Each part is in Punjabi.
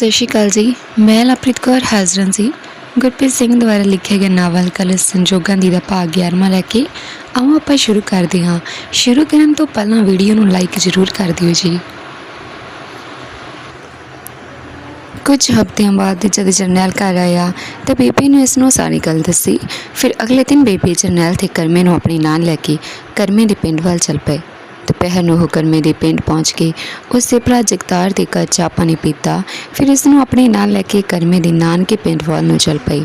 ਸਤਿ ਸ਼੍ਰੀ ਅਕਾਲ ਜੀ। ਮੈਂ ਲਪ੍ਰੀਤ ਕੌਰ ਹਾਜ਼ਰਨ ਸੀ ਗੁਰਪ੍ਰੀਤ ਸਿੰਘ ਦੁਆਰਾ ਲਿਖਿਆ ਗਿਆ ਨਾਵਲ ਕਲ ਸੰਜੋਗਾਂ ਦੀ ਦਾ ਭਾਗ 11ਵਾਂ ਲੈ ਕੇ ਆਓ ਆਪਾਂ ਸ਼ੁਰੂ ਕਰਦੇ ਹਾਂ। ਸ਼ੁਰੂ ਕਰਨ ਤੋਂ ਪਹਿਲਾਂ ਵੀਡੀਓ ਨੂੰ ਲਾਈਕ ਜ਼ਰੂਰ ਕਰ ਦਿਓ ਜੀ। ਕੁਝ ਹਫ਼ਤਿਆਂ ਬਾਅਦ ਜਦ ਜਰਨੈਲ ਘਰ ਆਇਆ ਤਾਂ ਬੇਬੀ ਨੂੰ ਇਸ ਨੂੰ ਸਾਰੀ ਗੱਲ ਦੱਸੀ। ਫਿਰ ਅਗਲੇ ਦਿਨ ਬੇਬੀ ਜਰਨੈਲ ਤੇ ਕਰਮੇ ਨੂੰ ਆਪਣੀ ਨਾਲ ਲੈ ਕੇ ਕਰਮੇ ਦੇ ਪਿੰਡ ਵੱਲ ਚੱਲ ਪਏ। ਪਹਿਰ ਨੂੰ ਉਹ ਕਰਮੇ ਦੇ ਪਿੰਡ ਪਹੁੰਚ ਕੇ ਉਸ ਦੇ ਭਰਾ ਜਗਤਾਰ ਦੇ ਘਰ ਚਾਹ ਪਾਣੀ ਪੀਤਾ। ਫਿਰ ਇਸ ਨੂੰ ਆਪਣੇ ਨਾਲ ਲੈ ਕੇ ਕਰਮੇ ਦੇ ਨਾਨਕੇ ਪਿੰਡ ਵੱਲ ਨੂੰ ਚੱਲ ਪਈ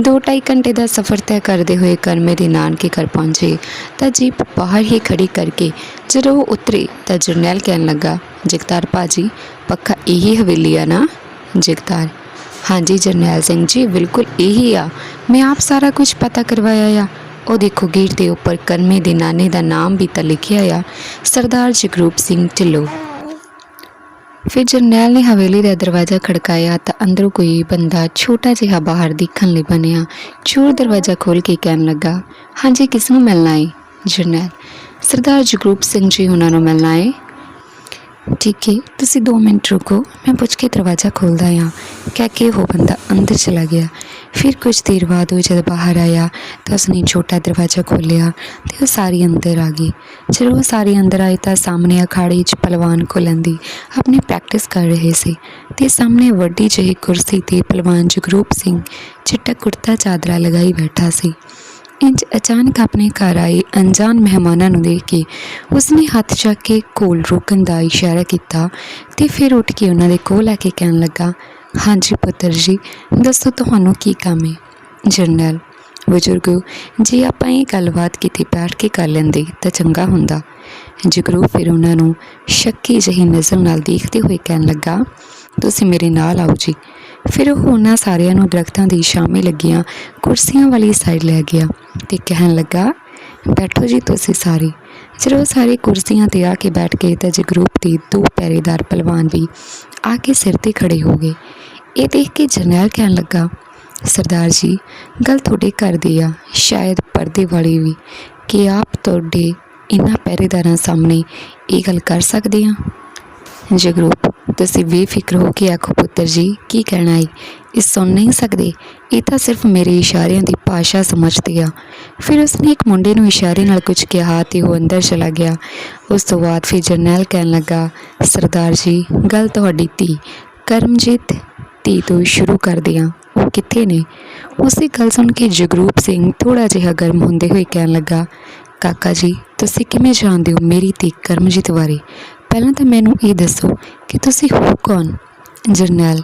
ਦੋ ਢਾਈ ਘੰਟੇ ਦਾ ਸਫ਼ਰ ਤੈਅ ਕਰਦੇ ਹੋਏ ਕਰਮੇ ਦੇ ਨਾਨਕੇ ਘਰ ਪਹੁੰਚੇ। ਤਾਂ ਜੀਪ ਬਾਹਰ ਹੀ ਖੜੀ ਕਰਕੇ ਜਦੋਂ ਉਹ ਉਤਰੇ ਤਾਂ ਜਰਨੈਲ ਕਹਿਣ ਲੱਗਾ, ਜਗਤਾਰ ਭਾਜੀ ਪੱਕਾ ਇਹੀ ਹਵੇਲੀ ਆ ਨਾ? ਜਗਤਾਰ, ਹਾਂਜੀ ਜਰਨੈਲ ਸਿੰਘ ਜੀ, ਬਿਲਕੁਲ ਇਹੀ ਆ। ਮੈਂ ਆਪ ਸਾਰਾ ਕੁਝ ਪਤਾ ਕਰਵਾਇਆ ਆ। ਉਹ ਦੇਖੋ ਗੇਟ ਦੇ ਉੱਪਰ ਕਰਮੇ ਦੇ ਨਾਨੇ ਦਾ ਨਾਮ ਵੀ ਤਾਂ ਲਿਖਿਆ ਆ। ਸਰਦਾਰ ਜਗਰੂਪ ਸਿੰਘ ਢਿੱਲੋਂ। ਫਿਰ ਜਰਨੈਲ ਨੇ ਹਵੇਲੀ ਦਾ ਦਰਵਾਜ਼ਾ ਖੜਕਾਇਆ ਤਾਂ ਅੰਦਰੋਂ ਕੋਈ ਬੰਦਾ ਛੋਟਾ ਜਿਹਾ ਬਾਹਰ ਦੇਖਣ ਲਈ ਬਣਿਆ। ਚੋਰ ਦਰਵਾਜ਼ਾ ਖੋਲ ਕੇ ਕਹਿਣ ਲੱਗਾ, ਹਾਂਜੀ, ਕਿਸ ਨੂੰ ਮਿਲਣਾ ਹੈ ਜਰਨੈਲ। ਸਰਦਾਰ ਜਗਰੂਪ ਸਿੰਘ ਜੀ ਉਹਨਾਂ ਨੂੰ ਮਿਲਣਾ ਹੈ ਠੀਕ ਹੈ ਤੁਸੀਂ 2 ਮਿੰਟ ਰੁਕੋ, ਮੈਂ ਪੁੱਛ ਕੇ ਦਰਵਾਜ਼ਾ ਖੋਲਦਾ ਹਾਂ ਕਹਿ ਕੇ ਉਹ ਬੰਦਾ ਅੰਦਰ ਚਲਾ ਗਿਆ। ਫਿਰ ਕੁਝ ਦੇਰ ਬਾਅਦ ਉਹ ਜਦ ਬਾਹਰ ਆਇਆ ਤਾਂ ਉਸਨੇ ਛੋਟਾ ਦਰਵਾਜ਼ਾ ਖੋਲ੍ਹਿਆ ਤੇ ਉਹ ਸਾਰੀ ਅੰਦਰ ਆ ਗਈ। ਜਦੋਂ ਉਹ ਸਾਰੇ ਅੰਦਰ ਆਏ ਤਾਂ ਸਾਹਮਣੇ ਅਖਾੜੇ 'ਚ ਪਹਿਲਵਾਨ ਖੁੱਲ੍ਹਣ ਦੀ ਆਪਣੀ ਪ੍ਰੈਕਟਿਸ ਕਰ ਰਹੇ ਸੀ ਤੇ ਸਾਹਮਣੇ ਵੱਡੀ ਜਿਹੀ ਕੁਰਸੀ ਤੇ ਪਹਿਲਵਾਨ ਜਗਰੂਪ ਸਿੰਘ ਚਿੱਟਾ ਕੁੜਤਾ ਚਾਦਰਾ ਲਗਾਈ ਬੈਠਾ ਸੀ। ਇੰਜ ਅਚਾਨਕ ਆਪਣੇ ਘਰ ਆਏ ਅਣਜਾਣ ਮਹਿਮਾਨਾਂ ਨੂੰ ਦੇਖ ਕੇ ਉਸਨੇ ਹੱਥ ਚੱਕ ਕੇ ਕੋਲ ਰੁਕਣ ਦਾ ਇਸ਼ਾਰਾ ਕੀਤਾ ਤੇ ਫਿਰ ਉੱਠ ਕੇ ਉਹਨਾਂ ਦੇ ਕੋਲ ਆ ਕੇ ਕਹਿਣ ਲੱਗਾ ਹਾਂਜੀ ਪੁੱਤਰ ਜੀ, ਦੱਸੋ ਤੁਹਾਨੂੰ ਕੀ ਕੰਮ ਹੈ? ਜਰਨਲ ਬਜ਼ੁਰਗੋ, ਜੇ ਆਪਾਂ ਇਹ ਗੱਲਬਾਤ ਕਿਤੇ ਬੈਠ ਕੇ ਕਰ ਲੈਂਦੇ ਤਾਂ ਚੰਗਾ ਹੁੰਦਾ। ਜਿਗਰੂ ਫਿਰ ਉਹਨਾਂ ਨੂੰ ਸ਼ੱਕੀ ਜਿਹੀ ਨਜ਼ਰ ਨਾਲ ਦੇਖਦੇ ਹੋਏ ਕਹਿਣ ਲੱਗਾ, ਤੁਸੀਂ ਮੇਰੇ ਨਾਲ ਆਓ ਜੀ। ਫਿਰ ਉਹ ਉਹਨਾਂ ਸਾਰਿਆਂ ਨੂੰ ਦਰਖਤਾਂ ਦੀ ਛਾਵੇਂ ਲੱਗੀਆਂ, ਕੁਰਸੀਆਂ ਵਾਲੀ ਸਾਈਡ ਲੈ ਗਿਆ ਤੇ ਕਹਿਣ ਲੱਗਾ, ਬੈਠੋ ਜੀ ਤੁਸੀਂ ਸਾਰੇ। ਜਦੋਂ ਉਹ ਸਾਰੇ ਕੁਰਸੀਆਂ ਤੇ ਆ ਕੇ ਬੈਠ ਗਏ ਤਾਂ ਜਗਰੂਪ ਦੇ ਦੋ ਪਹਿਰੇਦਾਰ ਪਹਿਲਵਾਨ ਵੀ ਆ ਕੇ ਸਿਰ ਤੇ ਖੜੇ ਹੋ ਗਏ। ਇਹ ਦੇਖ ਕੇ ਜਰਨੈਲ ਕਹਿਣ ਲੱਗਾ, ਸਰਦਾਰ ਜੀ, ਗੱਲ ਤੁਹਾਡੇ ਘਰ ਦੀ ਆ। ਸ਼ਾਇਦ ਪਰਦੇ ਵਾਲੀ ਵੀ ਕਿ ਆਪ ਤੁਹਾਡੇ ਇਹਨਾਂ ਪਹਿਰੇਦਾਰਾਂ ਸਾਹਮਣੇ ਇਹ ਗੱਲ ਕਰ ਸਕਦੇ ਆ? ਜਗਰੂਪ, ਤੁਸੀਂ ਬੇਫਿਕਰ ਹੋ ਕੇ ਆਖੋ ਪੁੱਤਰ ਜੀ, ਕੀ ਕਹਿਣਾ ਹੈ ਇਹ ਸੁਣ ਨਹੀਂ ਸਕਦੇ। ਇਹ ਤਾਂ ਸਿਰਫ ਮੇਰੇ ਇਸ਼ਾਰਿਆਂ ਦੀ ਭਾਸ਼ਾ ਸਮਝਦੇ ਆ। ਫਿਰ ਉਸਨੇ ਇੱਕ ਮੁੰਡੇ ਨੂੰ ਇਸ਼ਾਰੇ ਨਾਲ ਕੁਝ ਕਿਹਾ ਤੇ ਉਹ ਅੰਦਰ ਚਲਾ ਗਿਆ। ਉਸ ਤੋਂ ਬਾਅਦ ਫਿਰ ਜਰਨੈਲ ਕਹਿਣ ਲੱਗਾ, ਸਰਦਾਰ ਜੀ, ਗੱਲ ਤੁਹਾਡੀ ਧੀ ਕਰਮਜੀਤ ਧੀ ਤੋਂ ਸ਼ੁਰੂ ਕਰਦੇ ਹਾਂ ਉਹ ਕਿੱਥੇ ਨੇ? ਉਸੇ ਗੱਲ ਸੁਣ ਕੇ ਜਗਰੂਪ ਸਿੰਘ ਥੋੜਾ ਜਿਹਾ ਗਰਮ ਹੁੰਦੇ ਹੋਏ ਕਹਿਣ ਲੱਗਾ, ਕਾਕਾ ਜੀ, ਤੁਸੀਂ ਕਿਵੇਂ ਜਾਣਦੇ ਹੋ ਮੇਰੀ ਧੀ ਕਰਮਜੀਤ ਬਾਰੇ? ਪਹਿਲਾਂ ਤਾਂ ਮੈਨੂੰ ਇਹ ਦੱਸੋ ਕਿ ਤੁਸੀਂ ਹੋ ਕੌਣ? ਜਰਨੈਲ,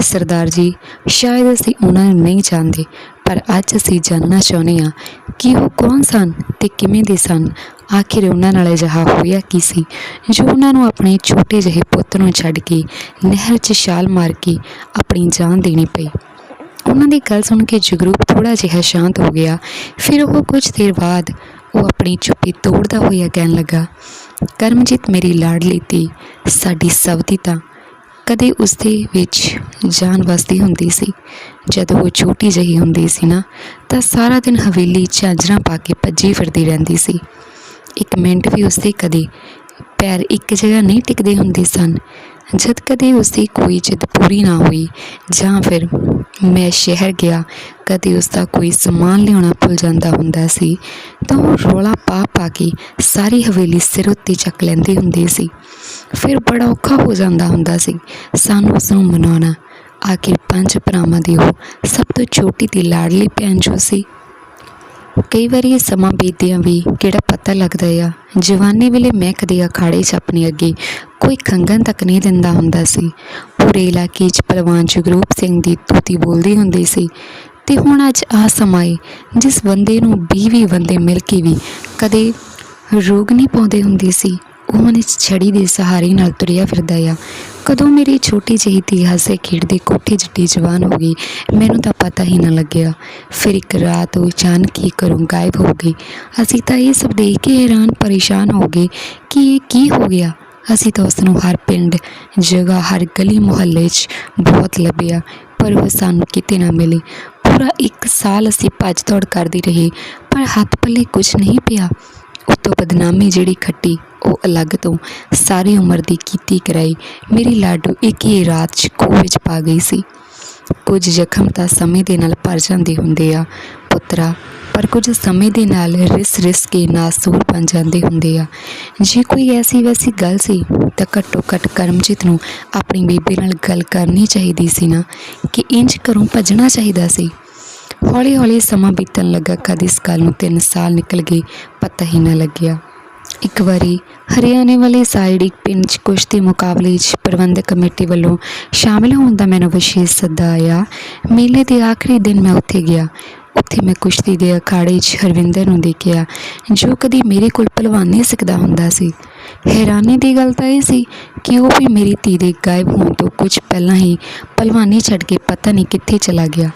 ਸਰਦਾਰ ਜੀ, ਸ਼ਾਇਦ ਅਸੀਂ ਉਹਨਾਂ ਨੂੰ ਨਹੀਂ ਜਾਣਦੇ, ਪਰ ਅੱਜ ਅਸੀਂ ਜਾਣਨਾ ਚਾਹੁੰਦੇ ਹਾਂ ਕਿ ਉਹ ਕੌਣ ਸਨ ਤੇ ਕਿਵੇਂ ਦੇ ਸਨ। ਆਖਿਰ ਉਹਨਾਂ ਨਾਲ ਅਜਿਹਾ ਹੋਇਆ ਕੀ ਸੀ? ਜੋ ਉਹਨਾਂ ਨੂੰ ਆਪਣੇ ਛੋਟੇ ਜਿਹੇ ਪੁੱਤ ਨੂੰ ਛੱਡ ਕੇ ਨਹਿਰ 'ਚ ਛਾਲ ਮਾਰ ਕੇ ਆਪਣੀ ਜਾਨ ਦੇਣੀ ਪਈ। ਉਹਨਾਂ ਦੀ ਗੱਲ ਸੁਣ ਕੇ ਜਗਰੂਪ ਥੋੜਾ ਜਿਹਾ ਸ਼ਾਂਤ ਹੋ ਗਿਆ। ਫਿਰ ਉਹ ਕੁਝ ਦੇਰ ਬਾਅਦ ਉਹ ਆਪਣੀ ਚੁੱਪੀ ਤੋੜਦਾ ਹੋਇਆ ਕਹਿਣ ਲੱਗਾ, ਕਰਮਜੀਤ ਮੇਰੀ ਲਾਡਲੀ ਧੀ, ਸਾਡੀ ਸਵਦੀ ਤਾਂ। ਕਦੇ ਉਸ ਦੇ ਵਿੱਚ ਜਾਨ ਵਸਦੀ ਹੁੰਦੀ ਸੀ। ਜਦੋਂ ਉਹ ਛੋਟੀ ਜਿਹੀ ਹੁੰਦੀ ਸੀ ਨਾ, ਤਾਂ ਸਾਰਾ ਦਿਨ ਹਵੇਲੀ ਝਾਂਜਰਾਂ ਪਾ ਕੇ ਭੱਜੀ ਫਿਰਦੀ ਰਹਿੰਦੀ ਸੀ। ਇੱਕ ਮਿੰਟ ਵੀ ਉਸਦੇ ਕਦੇ ਪੈਰ ਇੱਕ ਜਗ੍ਹਾ ਨਹੀਂ ਟਿਕਦੇ ਹੁੰਦੇ ਸਨ। ਜਦ ਕਦੇ ਉਸਦੀ ਕੋਈ ਜਿੱਦ ਪੂਰੀ ਨਾ ਹੋਈ ਜਾਂ ਫਿਰ ਮੈਂ ਸ਼ਹਿਰ ਗਿਆ, ਕਦੇ ਉਸਦਾ ਕੋਈ ਸਮਾਨ ਲਿਆਉਣਾ ਭੁੱਲ ਜਾਂਦਾ ਹੁੰਦਾ ਸੀ, ਤਾਂ ਉਹ ਰੋਲਾ ਪਾ ਪਾ ਕੇ ਸਾਰੀ ਹਵੇਲੀ ਸਿਰ ਉੱਤੇ ਚੱਕ ਲੈਂਦੀ ਹੁੰਦੀ ਸੀ। ਫਿਰ ਬੜਾ ਔਖਾ ਹੋ ਜਾਂਦਾ ਹੁੰਦਾ ਸੀ, ਸਾਨੂੰ ਉਸ ਨੂੰ ਮਨਾਉਣਾ। ਆਖਿਰ ਪੰਜ ਭਰਾਵਾਂ ਦੀ ਉਹ ਸਭ ਤੋਂ ਛੋਟੀ ਤੇ ਲਾਡਲੀ ਭੈਣ ਜੋ ਸੀ ਕਈ ਵਾਰੀ ਇਹ ਸਮਾਂ ਬੀਤਦਿਆਂ ਵੀ ਕਿਹੜਾ ਪਤਾ ਲੱਗਦਾ ਆ। ਜਵਾਨੀ ਵੇਲੇ ਮੈਂ ਕਦੇ ਅਖਾੜੇ 'ਚ ਆਪਣੇ ਅੱਗੇ ਕੋਈ ਖੰਗਨ ਤੱਕ ਨਹੀਂ ਦਿੰਦਾ ਹੁੰਦਾ ਸੀ। ਪੂਰੇ ਇਲਾਕੇ 'ਚ ਪਹਿਲਵਾਨ ਜਗਰੂਪ ਸਿੰਘ ਦੀ ਤੂਤੀ ਬੋਲਦੀ ਹੁੰਦੀ ਸੀ। ਤੇ ਹੁਣ ਅੱਜ ਆ ਸਮਾਂ ਏ, ਜਿਸ ਬੰਦੇ ਨੂੰ 20 ਬੰਦੇ ਮਿਲ ਕੇ ਵੀ ਕਦੇ ਰੋਗ ਨਹੀਂ ਪਾਉਂਦੇ ਹੁੰਦੇ ਸੀ। ਉਹ ਮਨ ਛੜੀ ਦੇ ਸਹਾਰੇ ਨਾਲ ਤੁਰਿਆ ਫਿਰਦਾ ਆ। ਕਦੋਂ ਮੇਰੀ ਛੋਟੀ ਜਿਹੀ ਧੀ ਹੱਸੇ ਖੇਡਦੇ ਕੋਠੀ ਜਿੱਡੀ ਜਵਾਨ ਹੋ ਗਈ, ਮੈਨੂੰ ਤਾਂ ਪਤਾ ਹੀ ਨਾ ਲੱਗਿਆ। ਫਿਰ ਇੱਕ ਰਾਤ ਉਹ ਅਚਾਨਕ ਹੀ ਘਰੋਂ ਗਾਇਬ ਹੋ ਗਈ। ਅਸੀਂ ਤਾਂ ਇਹ ਸਭ ਦੇਖ ਕੇ ਹੈਰਾਨ ਪਰੇਸ਼ਾਨ ਹੋ ਗਏ ਕਿ ਇਹ ਕੀ ਹੋ ਗਿਆ। ਅਸੀਂ ਤਾਂ ਉਸ ਨੂੰ ਹਰ ਪਿੰਡ, ਜਗ੍ਹਾ, ਹਰ ਗਲੀ ਮੁਹੱਲੇ 'ਚ ਬਹੁਤ ਲੱਭਿਆ, ਪਰ ਉਹ ਸਾਨੂੰ ਕਿਤੇ ਨਾ ਮਿਲੀ। ਪੂਰਾ ਇੱਕ ਸਾਲ ਅਸੀਂ ਭੱਜ ਦੌੜ ਕਰਦੇ ਰਹੇ, ਪਰ ਹੱਥ ਪੱਲੇ ਕੁਝ ਨਹੀਂ ਪਿਆ। ਉਤੋਂ ਬਦਨਾਮੀ ਜਿਹੜੀ ਖੱਟੀ ਉਹ ਅਲੱਗ ਤੋਂ ਸਾਰੀ ਉਮਰ ਦੀ ਕੀਤੀ ਕਰਾਈ। ਮੇਰੀ ਲਾਡੂ ਇੱਕ ਹੀ ਰਾਤ 'ਚ ਖੂਹ ਵਿੱਚ ਪਾ ਗਈ ਸੀ। ਕੁਝ ਜ਼ਖਮ ਤਾਂ ਸਮੇਂ ਦੇ ਨਾਲ ਭਰ ਜਾਂਦੇ ਹੁੰਦੇ ਆ ਪੁੱਤਰਾ, ਪਰ ਕੁਝ ਸਮੇਂ ਦੇ ਨਾਲ ਰਿਸ ਰਿਸ ਕੇ ਨਾਸੂਰ ਬਣ ਜਾਂਦੇ ਹੁੰਦੇ ਆ। ਜੇ ਕੋਈ ਐਸੀ ਵੈਸੀ ਗੱਲ ਸੀ, ਤਾਂ ਘੱਟੋ ਘੱਟ ਕਰਮਜੀਤ ਨੂੰ ਆਪਣੀ ਬੀਬੀ ਨਾਲ ਗੱਲ ਕਰਨੀ ਚਾਹੀਦੀ ਸੀ ਨਾ, ਕਿ ਇੰਜ ਘਰੋਂ ਭੱਜਣਾ ਚਾਹੀਦਾ ਸੀ। ਹੌਲੀ ਹੌਲੀ ਸਮਾਂ ਬੀਤਣ ਲੱਗਾ, ਕਦ ਇਸ ਗੱਲ ਨੂੰ 3 ਸਾਲ ਨਿਕਲ ਗਏ, ਪਤਾ ਹੀ ਨਾ ਲੱਗਿਆ। ਇੱਕ ਵਾਰੀ ਹਰਿਆਣੇ ਵਾਲੇ ਸਾਈਡ ਇੱਕ ਪਿੰਡ 'ਚ ਕੁਸ਼ਤੀ ਮੁਕਾਬਲੇ 'ਚ ਪ੍ਰਬੰਧਕ ਕਮੇਟੀ ਵੱਲੋਂ ਸ਼ਾਮਿਲ ਹੋਣ ਦਾ ਮੈਨੂੰ ਵਿਸ਼ੇਸ਼ ਸੱਦਾ ਆਇਆ। ਮੇਲੇ ਦੇ ਆਖਰੀ ਦਿਨ ਮੈਂ ਉੱਥੇ ਗਿਆ। ਉੱਥੇ ਮੈਂ ਕੁਸ਼ਤੀ ਦੇ ਅਖਾੜੇ 'ਚ ਹਰਵਿੰਦਰ ਨੂੰ ਦੇਖਿਆ, ਜੋ ਕਦੀ ਮੇਰੇ ਕੋਲ ਪਹਿਲਵਾਨੀ ਸਿੱਖਦਾ ਹੁੰਦਾ ਸੀ। ਹੈਰਾਨੀ ਦੀ ਗੱਲ ਤਾਂ ਇਹ ਸੀ ਕਿ ਉਹ ਵੀ ਮੇਰੀ ਧੀ ਦੇ ਗਾਇਬ ਹੋਣ ਤੋਂ ਕੁਝ ਪਹਿਲਾਂ ਹੀ ਪਹਿਲਵਾਨੀ ਛੱਡ ਕੇ ਪਤਾ ਨਹੀਂ ਕਿੱਥੇ ਚਲਾ ਗਿਆ।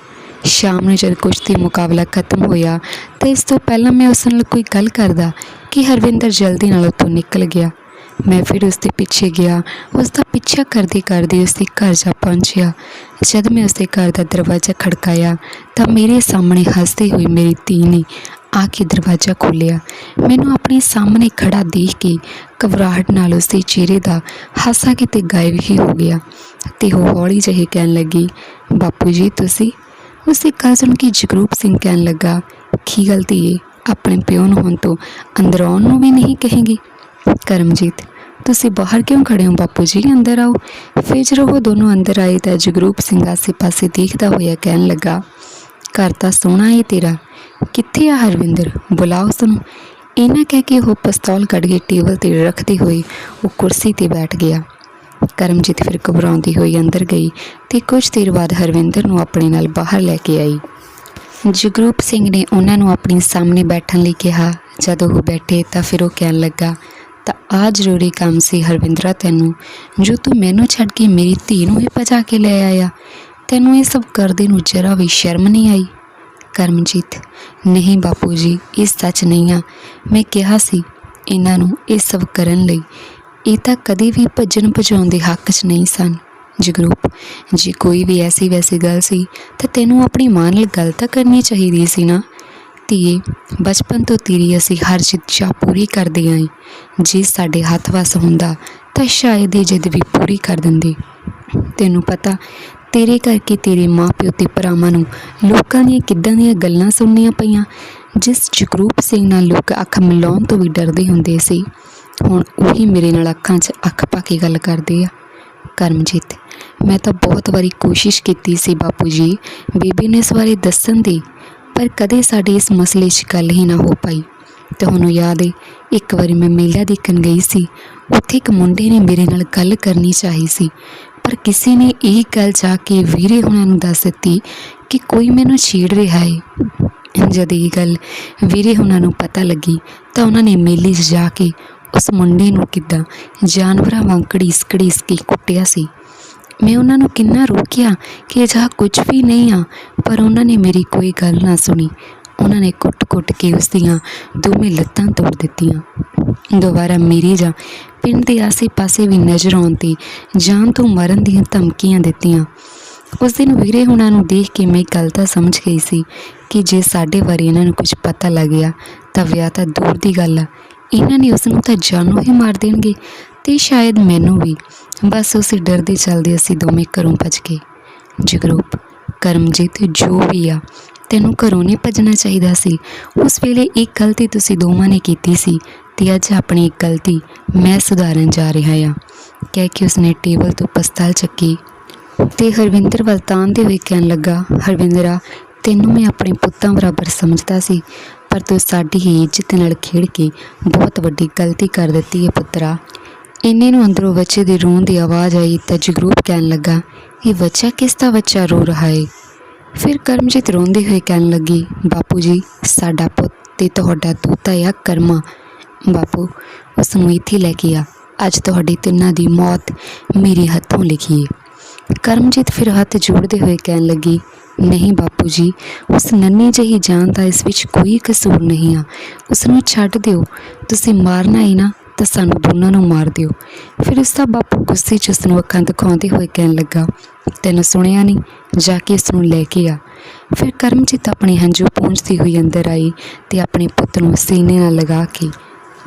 ਸ਼ਾਮ ਨੂੰ ਜਦ ਕੁਸ਼ਤੀ ਮੁਕਾਬਲਾ ਖਤਮ ਹੋਇਆ, ਤਾਂ ਇਸ ਤੋਂ ਪਹਿਲਾਂ ਮੈਂ ਉਸ ਨਾਲ ਕੋਈ ਗੱਲ ਕਰਦਾ ਕਿ ਹਰਵਿੰਦਰ ਜਲਦੀ ਨਾਲ ਉੱਥੋਂ ਨਿਕਲ ਗਿਆ। ਮੈਂ ਫਿਰ ਉਸ ਦੇ ਪਿੱਛੇ ਗਿਆ ਉਸ ਦਾ ਪਿੱਛਾ ਕਰਦੇ ਕਰਦੇ ਉਸ ਦੇ ਘਰ ਜਾ ਪਹੁੰਚਿਆ। ਜਦ ਮੈਂ ਉਸ ਦੇ ਘਰ ਦਾ ਦਰਵਾਜ਼ਾ ਖੜਕਾਇਆ, ਤਾਂ ਮੇਰੇ ਸਾਹਮਣੇ ਹੱਸਦੀ ਹੋਈ ਮੇਰੀ ਧੀ ਨੇ ਆ ਕੇ ਦਰਵਾਜ਼ਾ ਖੋਲ੍ਹਿਆ। ਮੈਨੂੰ ਆਪਣੇ ਸਾਹਮਣੇ ਖੜਾ ਦੇਖ ਕੇ ਘਬਰਾਹਟ ਨਾਲ ਉਸ ਦੇ ਚਿਹਰੇ ਦਾ ਹਾਸਾ ਕਿਤੇ ਗਾਇਬ ਹੀ ਹੋ ਗਿਆ ਤੇ ਉਹ ਹੌਲੀ ਜਿਹੇ ਕਹਿਣ ਲੱਗੀ, ਬਾਪੂ ਜੀ, ਤੁਸੀਂ ਉਸੇ ਗੱਲ ਸੁਣ ਕੇ ਜਗਰੂਪ ਸਿੰਘ ਕਹਿਣ ਲੱਗਾ, ਕੀ ਗਲਤੀ ਏ? ਆਪਣੇ ਪਿਓ ਨੂੰ ਹੁਣ ਤੋਂ ਅੰਦਰ ਆਉਣ ਨੂੰ ਵੀ ਨਹੀਂ ਕਹੇਗੀ? ਕਰਮਜੀਤ, ਤੁਸੀਂ ਬਾਹਰ ਕਿਉਂ ਖੜੇ ਹੋ? ਬਾਪੂ ਜੀ ਅੰਦਰ ਆਓ। ਫਿਰ ਜਦੋਂ ਉਹ ਦੋਨੋਂ ਅੰਦਰ ਆਏ ਤਾਂ ਜਗਰੂਪ ਸਿੰਘ ਆਸੇ ਪਾਸੇ ਦੇਖਦਾ ਹੋਇਆ ਕਹਿਣ ਲੱਗਾ, ਘਰ ਤਾਂ ਸੋਹਣਾ ਏ ਤੇਰਾ। ਕਿੱਥੇ ਆ ਹਰਵਿੰਦਰ? ਬੁਲਾਓ ਉਸ ਨੂੰ ਇਹਨਾਂ ਕਹਿ ਕੇ ਉਹ ਪਿਸਤੌਲ ਕੱਢ ਕੇ ਟੇਬਲ ਤੇ ਰੱਖਦੇ ਹੋਏ ਉਹ ਕੁਰਸੀ ਤੇ ਬੈਠ ਗਿਆ। ਕਰਮਜੀਤ ਫਿਰ ਘਬਰਾਉਂਦੀ ਹੋਈ ਅੰਦਰ ਗਈ ਤੇ ਕੁਝ ਦੇਰ ਬਾਅਦ ਹਰਵਿੰਦਰ ਨੂੰ ਆਪਣੇ ਨਾਲ ਬਾਹਰ ਲੈ ਕੇ ਆਈ। ਜਗਰੂਪ ਸਿੰਘ ਨੇ ਉਹਨਾਂ ਨੂੰ ਆਪਣੇ ਸਾਹਮਣੇ ਬੈਠਣ ਲਈ ਕਿਹਾ। ਜਦੋਂ ਉਹ ਬੈਠੇ ਤਾਂ ਫਿਰ ਉਹ ਕਹਿਣ ਲੱਗਾ, ਤਾਂ ਆ ਜ਼ਰੂਰੀ ਕੰਮ ਸੀ ਹਰਵਿੰਦਰਾ ਤੈਨੂੰ, ਜੋ ਤੂੰ ਮੈਨੂੰ ਛੱਡ ਕੇ ਮੇਰੀ ਧੀ ਨੂੰ ਹੀ ਭਜਾ ਕੇ ਲੈ ਆਇਆ। ਤੈਨੂੰ ਇਹ ਸਭ ਕਰਦੇ ਨੂੰ ਜਰਾ ਵੀ ਸ਼ਰਮ ਨਹੀਂ ਆਈ? ਕਰਮਜੀਤ, ਨਹੀਂ ਬਾਪੂ ਜੀ, ਇਹ ਸੱਚ ਨਹੀਂ ਆ। ਮੈਂ ਕਿਹਾ ਸੀ, ਇਹਨਾਂ ਨੂੰ ਇਹ ਸਭ ਕਰਨ ਲਈ ਇਹ ਤਾਂ ਕਦੇ ਵੀ ਭੱਜਣ ਭਜਾਉਣ ਦੇ ਹੱਕ 'ਚ ਨਹੀਂ ਸਨ। ਜਗਰੂਪ, ਜੇ ਕੋਈ ਵੀ ਐਸੀ ਵੈਸੀ ਗੱਲ ਸੀ, ਤਾਂ ਤੈਨੂੰ ਆਪਣੀ ਮਾਂ ਨਾਲ ਗੱਲ ਤਾਂ ਕਰਨੀ ਚਾਹੀਦੀ ਸੀ ਨਾ। ਧੀਏ, ਬਚਪਨ ਤੋਂ ਤੇਰੀ ਅਸੀਂ ਹਰ ਜਿੱਦ ਪੂਰੀ ਕਰਦੇ ਆਏ। ਜੇ ਸਾਡੇ ਹੱਥ ਵਸ ਹੁੰਦਾ, ਤਾਂ ਸ਼ਾਇਦ ਇਹ ਜਿੱਦ ਵੀ ਪੂਰੀ ਕਰ ਦਿੰਦੇ। ਤੈਨੂੰ ਪਤਾ, ਤੇਰੇ ਕਰਕੇ ਤੇਰੇ ਮਾਪਿਓ ਤੇ ਭਰਾਵਾਂ ਨੂੰ ਲੋਕਾਂ ਦੀਆਂ ਕਿੱਦਾਂ ਦੀਆਂ ਗੱਲਾਂ ਸੁਣਨੀਆਂ ਪਈਆਂ। ਜਿਸ ਜਗਰੂਪ ਸਿੰਘ ਨਾਲ ਲੋਕ ਅੱਖ ਮਿਲਾਉਣ ਤੋਂ ਵੀ ਡਰਦੇ ਹੁੰਦੇ ਸੀ ਹੁਣ ਉਹੀ ਮੇਰੇ ਨਾਲ ਅੱਖਾਂ 'ਚ ਅੱਖ ਪਾ ਕੇ ਗੱਲ ਕਰਦੇ ਆ। ਕਰਮਜੀਤ, ਮੈਂ ਤਾਂ ਬਹੁਤ ਵਾਰੀ ਕੋਸ਼ਿਸ਼ ਕੀਤੀ ਸੀ ਬਾਪੂ ਜੀ, ਬੀਬੀ ਨੇ ਇਸ ਬਾਰੇ ਦੱਸਣ ਦੀ, ਪਰ ਕਦੇ ਸਾਡੇ ਇਸ ਮਸਲੇ 'ਚ ਗੱਲ ਹੀ ਨਾ ਹੋ ਪਾਈ। ਤੁਹਾਨੂੰ ਯਾਦ ਏ, ਇੱਕ ਵਾਰੀ ਮੈਂ ਮੇਲਾ ਦੇਖਣ ਗਈ ਸੀ, ਉੱਥੇ ਇੱਕ ਮੁੰਡੇ ਨੇ ਮੇਰੇ ਨਾਲ ਗੱਲ ਕਰਨੀ ਚਾਹੀ ਸੀ, ਪਰ ਕਿਸੇ ਨੇ ਇਹ ਗੱਲ ਜਾ ਕੇ ਵੀਰੇ ਹੁਣਾਂ ਨੂੰ ਦੱਸ ਦਿੱਤੀ ਕਿ ਕੋਈ ਮੈਨੂੰ ਛੇੜ ਰਿਹਾ ਹੈ ਜਦ ਇਹ ਗੱਲ ਵੀਰੇ ਹੁਣਾਂ ਨੂੰ ਪਤਾ ਲੱਗੀ, ਤਾਂ ਉਹਨਾਂ ਨੇ ਮੇਲੇ 'ਚ ਜਾ ਕੇ ਉਸ ਮੁੰਡੇ ਨੂੰ ਕਿੱਦਾਂ ਜਾਨਵਰਾਂ ਵਾਂਗ ਘੜੀਸ ਘੜੀਸ ਕੇ ਕੁੱਟਿਆ ਸੀ। ਮੈਂ ਉਹਨਾਂ ਨੂੰ ਕਿੰਨਾ ਰੋਕਿਆ ਕਿ ਅਜਿਹਾ ਕੁਝ ਵੀ ਨਹੀਂ ਆ, ਪਰ ਉਹਨਾਂ ਨੇ ਮੇਰੀ ਕੋਈ ਗੱਲ ਨਾ ਸੁਣੀ। ਉਹਨਾਂ ਨੇ ਕੁੱਟ-ਕੁੱਟ ਕੇ ਉਸ ਦੀਆਂ ਦੋਵੇਂ ਲੱਤਾਂ ਤੋੜ ਦਿੱਤੀਆਂ। ਦੁਬਾਰਾ ਮੇਰੀ ਜਾਂ ਪਿੰਡ ਦੇ ਆਸੇ-ਪਾਸੇ ਵੀ ਨਜ਼ਰ ਆਉਣ ਤੇ ਜਾਨ ਤੋਂ ਮਰਨ ਦੀਆਂ ਧਮਕੀਆਂ ਦਿੱਤੀਆਂ। ਉਸ ਦਿਨ ਵੀਰੇ ਹੁਣਾਂ ਨੂੰ ਦੇਖ ਕੇ ਮੈਂ ਇੱਕ ਗੱਲ ਤਾਂ ਸਮਝ ਗਈ ਸੀ ਕਿ ਜੇ ਸਾਡੇ ਬਾਰੇ ਇਹਨਾਂ ਨੂੰ ਕੁਝ ਪਤਾ ਲੱਗ ਗਿਆ, ਤਾਂ ਵਿਆਹ ਤਾਂ ਦੂਰ ਦੀ ਗੱਲ ਆ। ਇਹਨਾਂ ਨੇ ਉਸ ਨੂੰ ਤਾਂ ਜਾਨੋਂ ਹੀ ਮਾਰ ਦੇਣਗੇ ਤੇ ਸ਼ਾਇਦ ਮੈਨੂੰ ਵੀ। ਬਸ ਉਸੇ ਡਰ ਦੇ ਚੱਲਦੇ ਅਸੀਂ ਦੋਵੇਂ ਘਰੋਂ ਭੱਜ ਗਏ। ਜਗਰੂਪ, ਕਰਮਜੀਤ ਜੋ ਵੀ ਆ, ਤੈਨੂੰ ਘਰੋਂ ਨਹੀਂ ਭੱਜਣਾ ਚਾਹੀਦਾ ਸੀ। ਉਸ ਵੇਲੇ ਇੱਕ ਗਲਤੀ ਤੁਸੀਂ ਦੋਵਾਂ ਨੇ ਕੀਤੀ ਸੀ ਤੇ ਅੱਜ ਆਪਣੀ ਇੱਕ ਗਲਤੀ ਮੈਂ ਸੁਧਾਰਨ ਜਾ ਰਿਹਾ ਆ। ਕਹਿ ਕੇ ਉਸਨੇ ਟੇਬਲ ਤੋਂ ਪਿਸਤਲ ਚੱਕੀ ਤੇ ਹਰਵਿੰਦਰ ਵੱਲ ਤਾਂਦੇ ਹੋਏ ਕਹਿਣ ਲੱਗਾ, ਹਰਵਿੰਦਰਾ, ਤੈਨੂੰ ਮੈਂ ਆਪਣੇ ਪੁੱਤਾਂ ਬਰਾਬਰ ਸਮਝਦਾ ਸੀ ਪਰ ਤੂੰ ਸਾਡੀ ਹੀ ਇੱਜ਼ਤ ਨਾਲ ਖੇਡ ਕੇ ਬਹੁਤ ਵੱਡੀ ਗਲਤੀ ਕਰ ਦਿੱਤੀ ਹੈ ਪੁੱਤਰਾ। ਇੰਨੇ ਨੂੰ ਅੰਦਰੋਂ ਬੱਚੇ ਦੇ ਰੋਣ ਦੀ ਆਵਾਜ਼ ਆਈ ਤਾਂ ਜਗਰੂਪ ਕਹਿਣ ਲੱਗਾ, ਇਹ ਬੱਚਾ ਕਿਸ ਦਾ ਬੱਚਾ ਰੋ ਰਿਹਾ ਹੈ ਫਿਰ ਕਰਮਜੀਤ ਰੋਂਦੇ ਹੋਏ ਕਹਿਣ ਲੱਗੀ, ਬਾਪੂ ਜੀ, ਸਾਡਾ ਪੁੱਤ ਤੇ ਤੁਹਾਡਾ ਤੋਤਾ ਆ ਕਰਮਾ। ਬਾਪੂ, ਉਸ ਨੂੰ ਇੱਥੇ ਲੈ ਕੇ ਆ। ਅੱਜ ਤੁਹਾਡੀ ਤਿੰਨਾਂ ਦੀ ਮੌਤ ਮੇਰੇ ਹੱਥੋਂ ਲਿਖੀ ਹੈ ਕਰਮਜੀਤ ਫਿਰ ਹੱਥ ਜੋੜਦੇ ਹੋਏ ਕਹਿਣ ਲੱਗੀ ਨਹੀਂ ਬਾਪੂ ਜੀ, ਉਸ ਨੰਨੀ ਜਿਹੀ ਜਾਨ ਦਾ ਇਸ ਵਿੱਚ ਕੋਈ ਕਸੂਰ ਨਹੀਂ ਆ। ਉਸ ਨੂੰ ਛੱਡ ਦਿਓ। ਤੁਸੀਂ ਮਾਰਨਾ ਹੀ ਨਾ, ਤਾਂ ਸਾਨੂੰ ਦੋਨਾਂ ਨੂੰ ਮਾਰ ਦਿਓ। ਫਿਰ ਉਸ ਦਾ ਬਾਪੂ ਗੁੱਸੇ 'ਚ ਉਸ ਨੂੰ ਅੱਖਾਂ ਦਿਖਾਉਂਦੇ ਹੋਏ ਕਹਿਣ ਲੱਗਾ, ਤੈਨੂੰ ਸੁਣਿਆ ਨਹੀਂ ਜਾ ਕੇ ਇਸ ਨੂੰ ਲੈ ਕੇ ਆ। ਫਿਰ ਕਰਮਜੀਤ ਆਪਣੇ ਹੰਝੂ ਪਹੁੰਚਦੀ ਹੋਈ ਅੰਦਰ ਆਈ ਤੇ ਆਪਣੇ ਪੁੱਤ ਨੂੰ ਸੀਨੇ ਨਾਲ ਲਗਾ ਕੇ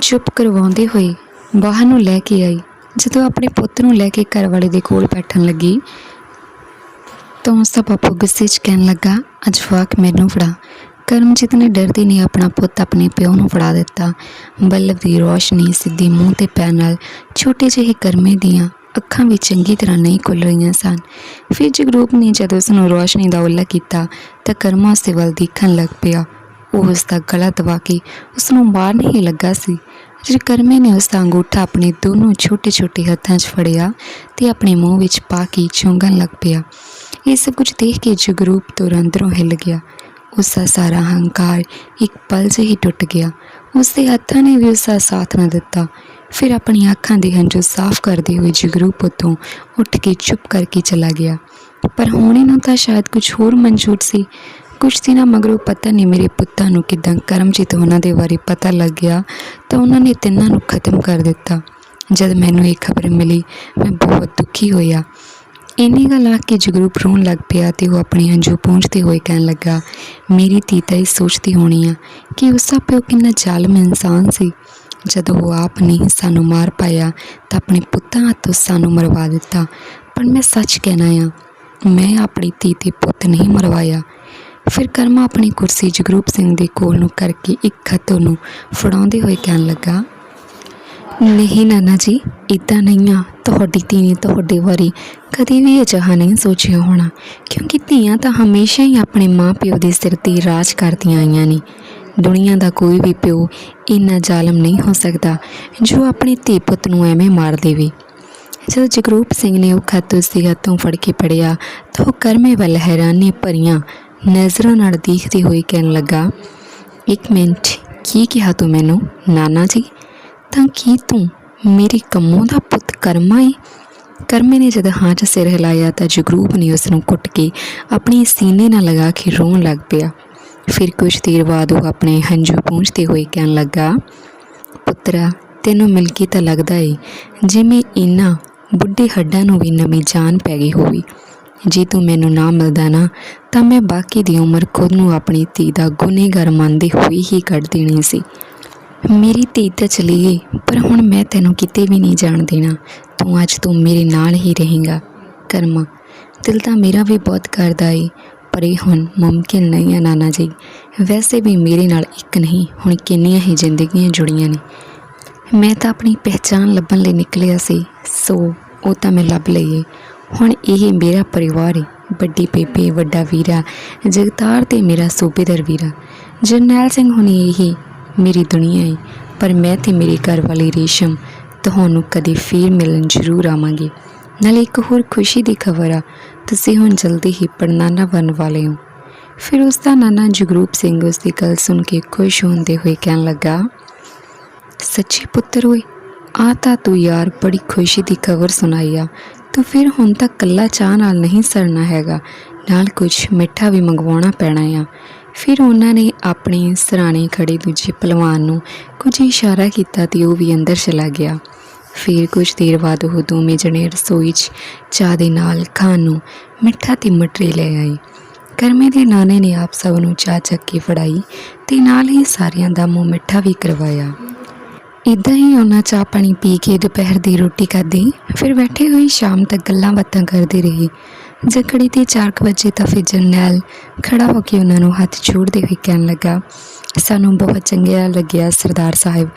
ਚੁੱਪ ਕਰਵਾਉਂਦੇ ਹੋਏ ਬਾਹਰ ਨੂੰ ਲੈ ਕੇ ਆਈ। ਜਦੋਂ ਆਪਣੇ ਪੁੱਤ ਨੂੰ ਲੈ ਕੇ ਘਰ ਵਾਲੇ ਦੇ ਕੋਲ ਬੈਠਣ ਲੱਗੀ ਤਾਂ ਉਸ ਦਾ ਪਾਪਾ ਗੁੱਸੇ 'ਚ ਕਹਿਣ ਲੱਗਾ ਅੱਜ ਵਾਕ ਮੈਨੂੰ ਫੜਾ। ਕਰਮਜੀਤ ਨੇ ਡਰਦੇ ਨੇ ਆਪਣਾ ਪੁੱਤ ਆਪਣੇ ਪਿਓ ਨੂੰ ਫੜਾ ਦਿੱਤਾ। ਬੱਲਬ ਦੀ ਰੋਸ਼ਨੀ ਸਿੱਧੀ ਮੂੰਹ ਤੇ ਪੈਣ ਨਾਲ ਛੋਟੇ ਜਿਹੇ ਕਰਮੇ ਦੀਆਂ ਅੱਖਾਂ ਵੀ ਚੰਗੀ ਤਰ੍ਹਾਂ ਨਹੀਂ ਖੁੱਲ ਰਹੀਆਂ ਸਨ। ਫਿਰ ਜਗਰੂਪ ਨੇ ਜਦੋਂ ਉਸ ਨੂੰ ਰੋਸ਼ਨੀ ਦਾ ਉੱਲਾ ਕੀਤਾ, ਤਾਂ ਕਰਮਾ ਉਸ ਵੱਲ ਦੇਖਣ ਲੱਗ ਪਿਆ। ਉਹ ਉਸ ਦਾ ਗਲਾ ਦਬਾ ਕੇ ਉਸ ਨੂੰ ਮਾਰਨ ਹੀ ਲੱਗਾ ਸੀ। ਜਦ ਕਰਮੇ ਨੇ ਉਸ ਦਾ ਅੰਗੂਠਾ ਆਪਣੇ ਦੋਨੋਂ ਛੋਟੇ-ਛੋਟੇ ਹੱਥਾਂ 'ਚ ਫੜਿਆ ਤੇ ਆਪਣੇ ਮੂੰਹ ਵਿੱਚ ਪਾ ਕੇ ਚੁੰਗਣ ਲੱਗ ਪਿਆ। ਇਹ ਸਭ ਕੁਝ ਦੇਖ ਕੇ ਜਗਰੂਪ ਤੋਂ ਅੰਦਰੋਂ ਹਿੱਲ ਗਿਆ, ਉਸ ਦਾ ਸਾਰਾ ਹੰਕਾਰ ਇੱਕ ਪਲ 'ਚ ਹੀ ਟੁੱਟ ਗਿਆ। ਉਸ ਦੇ ਹੱਥਾਂ ਨੇ ਵੀ ਉਸ ਦਾ ਸਾਥ ਨਾ ਦਿੱਤਾ। ਫਿਰ ਆਪਣੀਆਂ ਅੱਖਾਂ ਦੇ ਹੰਝੂ ਸਾਫ਼ ਕਰਦੇ ਹੋਏ ਜਗਰੂਪ ਉੱਤੋਂ ਉੱਠ ਕੇ ਚੁੱਪ ਕਰਕੇ ਚਲਾ ਗਿਆ। ਪਰ ਹੁਣ ਇਹਨੂੰ ਤਾਂ ਸ਼ਾਇਦ ਕੁਝ ਹੋਰ ਮਨਜ਼ੂਰ ਸੀ। ਕੁਝ ਦਿਨਾਂ ਮਗਰੋਂ ਪਤਾ ਨਹੀਂ ਮੇਰੇ ਪੁੱਤਾਂ ਨੂੰ ਕਿਦਾਂ ਕਰਮਜੀਤ ਉਹਨਾਂ ਦੇ ਬਾਰੇ ਪਤਾ ਲੱਗ ਗਿਆ ਤਾਂ ਉਹਨਾਂ ਨੇ ਤਿੰਨਾਂ ਨੂੰ ਖਤਮ ਕਰ ਦਿੱਤਾ। ਜਦ ਮੈਨੂੰ ਇਹ ਖਬਰ ਮਿਲੀ, ਮੈਂ ਬਹੁਤ ਦੁਖੀ ਹੋਇਆ। ਇੰਨੀ ਗੱਲ ਆ ਕੇ ਜਗਰੂਪ ਰੋਣ ਲੱਗ ਪਿਆ ਤੇ ਉਹ ਆਪਣੀ ਹੰਝੂ ਪੂੰਝਦੇ ਹੋਏ ਕਹਿਣ ਲੱਗਾ, ਮੇਰੀ ਧੀ ਤਾਂ ਇਹ ਸੋਚਦੀ ਹੋਣੀ ਆ ਕਿ ਉਸ ਦਾ ਪਿਓ ਕਿੰਨਾ ਜ਼ਾਲਮ ਇਨਸਾਨ ਸੀ। ਜਦੋਂ ਉਹ ਆਪ ਨੇ ਸਾਨੂੰ ਮਾਰ ਪਾਇਆ ਤਾਂ ਆਪਣੇ ਪੁੱਤਾਂ ਹੱਥੋਂ ਸਾਨੂੰ ਮਰਵਾ ਦਿੱਤਾ। ਪਰ ਮੈਂ ਸੱਚ ਕਹਿਣਾ ਆ, ਮੈਂ ਆਪਣੀ ਧੀ ਤੇ ਪੁੱਤ ਨਹੀਂ ਮਰਵਾਇਆ। ਫਿਰ ਕਰਮਾ ਆਪਣੀ ਕੁਰਸੀ ਜਗਰੂਪ ਸਿੰਘ ਦੇ ਕੋਲ ਨੂੰ ਕਰਕੇ ਇੱਕ ਖੱਤ ਉਹਨੂੰ ਫੜਾਉਂਦੇ ਹੋਏ ਕਹਿਣ ਲੱਗਾ ਨਹੀਂ ਨਾਨਾ ਜੀ ਇਦਾਂ ਨਹੀਂ ਆ। ਤੁਹਾਡੀ ਧੀ ਨੇ ਤੁਹਾਡੇ ਬਾਰੇ ਕਦੇ ਵੀ ਅਜਿਹਾ ਨਹੀਂ ਸੋਚਿਆ ਹੋਣਾ। ਕਿਉਂਕਿ ਧੀਆਂ ਤਾਂ ਹਮੇਸ਼ਾ ਹੀ ਆਪਣੇ ਮਾਪਿਓ ਦੇ ਸਿਰ ਤੇ ਰਾਜ ਕਰਦੀਆਂ ਆਈਆਂ ਨੇ। ਦੁਨੀਆ ਦਾ ਕੋਈ ਵੀ ਪਿਓ ਇੰਨਾ ਜ਼ਾਲਮ ਨਹੀਂ ਹੋ ਸਕਦਾ ਜੋ ਆਪਣੇ ਧੀ ਪੁੱਤ ਨੂੰ ਐਵੇਂ ਮਾਰ ਦੇਵੇ। ਜਦੋਂ ਜਗਰੂਪ ਸਿੰਘ ਨੇ ਉਹ ਖੱਤ ਉਸ ਦੇ ਹੱਥੋਂ ਫੜ ਕੇ ਪੜਿਆ ਤਾਂ ਉਹ ਕਰਮੇ ਵੱਲ ਹੈਰਾਨੀ ਭਰੀਆਂ ਨਜ਼ਰਾਂ ਨਾਲ ਦੇਖਦੇ ਹੋਏ ਕਹਿਣ ਲੱਗਾ, ਇੱਕ ਮਿੰਟ, ਕੀ ਕਿਹਾ ਤੂੰ ਮੈਨੂੰ, ਨਾਨਾ ਜੀ? ਤਾਂ ਕੀ ਤੂੰ ਮੇਰੇ ਕੰਮੋਂ ਦਾ ਪੁੱਤ ਕਰਮਾ ਏ? ਕਰਮੇ ਨੇ ਜਦ ਹਾਂ 'ਚ ਸਿਰ ਹਿਲਾਇਆ ਤਾਂ ਜਗਰੂਪ ਨੇ ਉਸ ਨੂੰ ਕੁੱਟ ਕੇ ਆਪਣੇ ਸੀਨੇ ਨਾਲ ਲਗਾ ਕੇ ਰੋਣ ਲੱਗ ਪਿਆ। ਫਿਰ ਕੁਝ ਦੇਰ ਬਾਅਦ ਉਹ ਆਪਣੇ ਹੰਝੂ ਪੂੰਝਦੇ ਹੋਏ ਕਹਿਣ ਲੱਗਾ, ਪੁੱਤਰਾ, ਤੈਨੂੰ ਮਿਲ ਕੇ ਤਾਂ ਲੱਗਦਾ ਏ, ਜਿਵੇਂ ਇਨਾ ਬੁੱਢੇ ਹੱਡਾਂ ਨੂੰ ਵੀ ਨਵੀਂ ਜਾਨ ਪੈ ਗਈ ਹੋਵੇ। ਜੇ ਤੂੰ ਮੈਨੂੰ ਨਾ ਮਿਲਦਾ ਨਾ, ਤਾਂ ਮੈਂ ਬਾਕੀ ਦੀ ਉਮਰ ਖੁਦ ਨੂੰ ਆਪਣੀ ਧੀ ਦਾ ਗੁਨੇਗਾਰ ਮੰਨਦੇ ਹੋਏ ਹੀ ਕੱਢ ਦੇਣੀ ਸੀ। ਮੇਰੀ ਧੀ ਤਾਂ ਚਲੀ ਗਈ, ਪਰ ਹੁਣ ਮੈਂ ਤੈਨੂੰ ਕਿਤੇ ਵੀ ਨਹੀਂ ਜਾਣ ਦੇਣਾ। ਤੂੰ ਅੱਜ ਤੂੰ ਮੇਰੇ ਨਾਲ ਹੀ ਰਹੇਂਗਾ। ਕਰਮਾ, ਦਿਲ ਤਾਂ ਮੇਰਾ ਵੀ ਬਹੁਤ ਕਰਦਾ ਏ ਪਰ ਇਹ ਹੁਣ ਮੁਮਕਿਨ ਨਹੀਂ ਹੈ ਨਾਨਾ ਜੀ। ਵੈਸੇ ਵੀ ਮੇਰੇ ਨਾਲ ਇੱਕ ਨਹੀਂ, ਹੁਣ ਕਿੰਨੀਆਂ ਹੀ ਜ਼ਿੰਦਗੀਆਂ ਜੁੜੀਆਂ ਨੇ। ਮੈਂ ਤਾਂ ਆਪਣੀ ਪਹਿਚਾਨ ਲੱਭਣ ਲਈ ਨਿਕਲਿਆ ਸੀ, ਸੋ ਉਹ ਤਾਂ ਮੈਂ ਲੱਭ ਲਈਏ ਹੁਣ ਇਹ ਮੇਰਾ ਪਰਿਵਾਰ ਹੈ ਵੱਡੀ ਬੇਬੇ, ਵੱਡਾ ਵੀਰਾ, ਜਗਤਾਰ ਤੇ ਮੇਰਾ ਸੂਬੇਦਾਰ ਵੀਰਾ। ਜਰਨੈਲ ਸਿੰਘ ਹੁਣੀ ਇਹ ਮੇਰੀ ਦੁਨੀਆ ਹੈ ਪਰ ਮੈਂ ਤੇ ਮੇਰੇ ਘਰ ਵਾਲੀ ਰੇਸ਼ਮ ਤੁਹਾਨੂੰ ਕਦੇ ਫੇਰ ਮਿਲਣ ਜ਼ਰੂਰ ਆਵਾਂਗੇ। ਨਾਲੇ ਇੱਕ ਹੋਰ ਖੁਸ਼ੀ ਦੀ ਖਬਰ ਆ, ਤੁਸੀਂ ਹੁਣ ਜਲਦੀ ਹੀ ਪੜਨਾਨਾ ਬਣ ਵਾਲੇ ਹੋ। ਫਿਰ ਉਸ ਦਾ ਨਾਨਾ ਜਗਰੂਪ ਸਿੰਘ ਉਸ ਦੀ ਗੱਲ ਸੁਣ ਕੇ ਖੁਸ਼ ਹੁੰਦੇ ਹੋਏ ਕਹਿਣ ਲੱਗਾ, ਸੱਚੀ ਪੁੱਤਰ ਹੋਏ ਆ ਤਾਂ ਤੂੰ ਯਾਰ ਬੜੀ ਖੁਸ਼ੀ ਦੀ ਖਬਰ ਸੁਣਾਈ ਆ। ਤੂੰ ਫਿਰ ਹੁਣ ਤਾਂ ਕੱਲਾ ਚਾਹ ਨਾਲ ਨਹੀਂ ਸਰਨਾ ਹੈਗਾ, ਨਾਲ ਕੁਝ ਮਿੱਠਾ ਵੀ ਮੰਗਵਾਉਣਾ ਪੈਣਾ ਆ। ਫਿਰ ਉਹਨਾਂ ਨੇ ਆਪਣੇ ਸਰਾਣੇ ਖੜੇ ਦੂਜੇ ਪਹਿਲਵਾਨ ਨੂੰ ਕੁਝ ਇਸ਼ਾਰਾ ਕੀਤਾ ਤੇ ਉਹ ਵੀ ਅੰਦਰ ਚਲਾ ਗਿਆ। ਫਿਰ ਕੁਝ ਦੇਰ ਬਾਅਦ ਉਹ ਦੋਵੇਂ ਜਣੇ ਰਸੋਈ 'ਚ ਚਾਹ ਦੇ ਨਾਲ ਖਾਣ ਨੂੰ ਮਿੱਠਾ ਤੇ ਮਟਰੀ ਲੈ ਆਏ। ਕਰਮੇ ਦੇ ਨਾਨੇ ਨੇ ਆਪ ਸਭ ਨੂੰ ਚਾਹ ਚੱਕ ਕੇ ਫੜਾਈ ਤੇ ਨਾਲ ਹੀ ਸਾਰਿਆਂ ਦਾ ਮੂੰਹ ਮਿੱਠਾ ਵੀ ਕਰਵਾਇਆ। ਇਦਾਂ ਹੀ ਉਹਨਾਂ ਚਾਹ ਪਾਣੀ ਪੀ ਕੇ ਦੁਪਹਿਰ ਦੀ ਰੋਟੀ ਖਾਧੀ, ਫਿਰ ਬੈਠੇ ਹੋਏ ਸ਼ਾਮ ਤੱਕ ਗੱਲਾਂ ਬਾਤਾਂ ਕਰਦੇ ਰਹੇ। ਜਕੜੀ ਤੇ 4 ਵਜੇ ਤਾਂ ਫਿਰ ਜਰਨੈਲ ਖੜਾ ਹੋ ਕੇ ਉਹਨਾਂ ਨੂੰ ਹੱਥ ਜੋੜਦੇ ਹੋਏ ਕਹਿਣ ਲੱਗਾ, ਸਾਨੂੰ ਬਹੁਤ ਚੰਗਿਆ ਲੱਗਿਆ ਸਰਦਾਰ ਸਾਹਿਬ,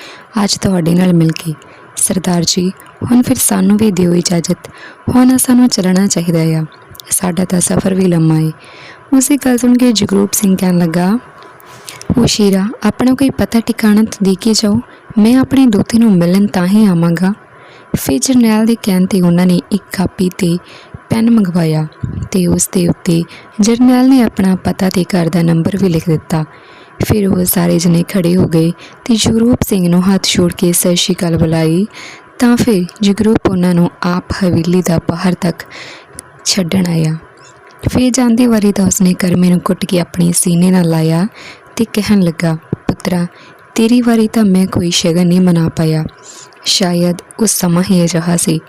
ਅੱਜ ਤੁਹਾਡੇ ਨਾਲ ਮਿਲ ਕੇ। ਸਰਦਾਰ ਜੀ, ਹੁਣ ਫਿਰ ਸਾਨੂੰ ਵੀ ਦਿਓ ਇਜਾਜ਼ਤ। ਹੁਣ ਸਾਨੂੰ ਚੱਲਣਾ ਚਾਹੀਦਾ ਆ। ਸਾਡਾ ਤਾਂ ਸਫ਼ਰ ਵੀ ਲੰਮਾ ਏ। ਉਸੇ ਗੱਲ ਸੁਣ ਕੇ ਜਗਰੂਪ ਸਿੰਘ ਕਹਿਣ ਲੱਗਾ, ਉਹ ਸ਼ੀਰਾ, ਆਪਣਾ ਕੋਈ ਪਤਾ ਟਿਕਾਣਾ ਤਾਂ ਦੇ ਕੇ ਜਾਓ। ਮੈਂ ਆਪਣੇ ਦੋਤੇ ਨੂੰ ਮਿਲਣ ਤਾਂ ਹੀ ਆਵਾਂਗਾ। ਫਿਰ ਜਰਨੈਲ ਦੇ ਕਹਿਣ ਤੇ ਉਹਨਾਂ ਨੇ ਇੱਕ ਕਾਪੀ ਤੇ ਪੈਨ ਮੰਗਵਾਇਆ ਤੇ ਉਸ ਦੇ ਉੱਤੇ ਜਰਨੈਲ ਨੇ ਆਪਣਾ ਪਤਾ ਤੇ ਘਰ ਦਾ ਨੰਬਰ ਵੀ ਲਿਖ ਦਿੱਤਾ। ਫਿਰ ਉਹ ਸਾਰੇ ਜਣੇ ਖੜੇ ਹੋ ਗਏ ਤੇ ਜਗਰੂਪ ਸਿੰਘ ਨੂੰ ਹੱਥ ਛੋੜ ਕੇ ਸਤਿ ਸ਼੍ਰੀ ਅਕਾਲ ਬੁਲਾਈ। ਤਾਂ ਫਿਰ ਜਗਰੂਪ ਉਹਨਾਂ ਨੂੰ ਆਪ ਹਵੇਲੀ ਦਾ ਬਾਹਰ ਤੱਕ ਛੱਡਣ ਆਇਆ। ਫਿਰ ਜਾਂਦੇ ਵਾਰੀ ਤਾਂ ਉਸਨੇ ਕਰਮੇ ਨੂੰ ਕੁੱਟ ਕੇ ਆਪਣੇ ਸੀਨੇ ਨਾਲ ਲਾਇਆ ਤੇ ਕਹਿਣ ਲੱਗਾ, ਪੁੱਤਰਾ, ਤੇਰੀ ਵਾਰੀ ਤਾਂ ਮੈਂ ਕੋਈ ਸ਼ਗਨ ਨਹੀਂ ਮਨਾ ਪਾਇਆ। ਸ਼ਾਇਦ ਉਸ ਸਮਾਂ ਹੀ ਅਜਿਹਾ ਸੀ।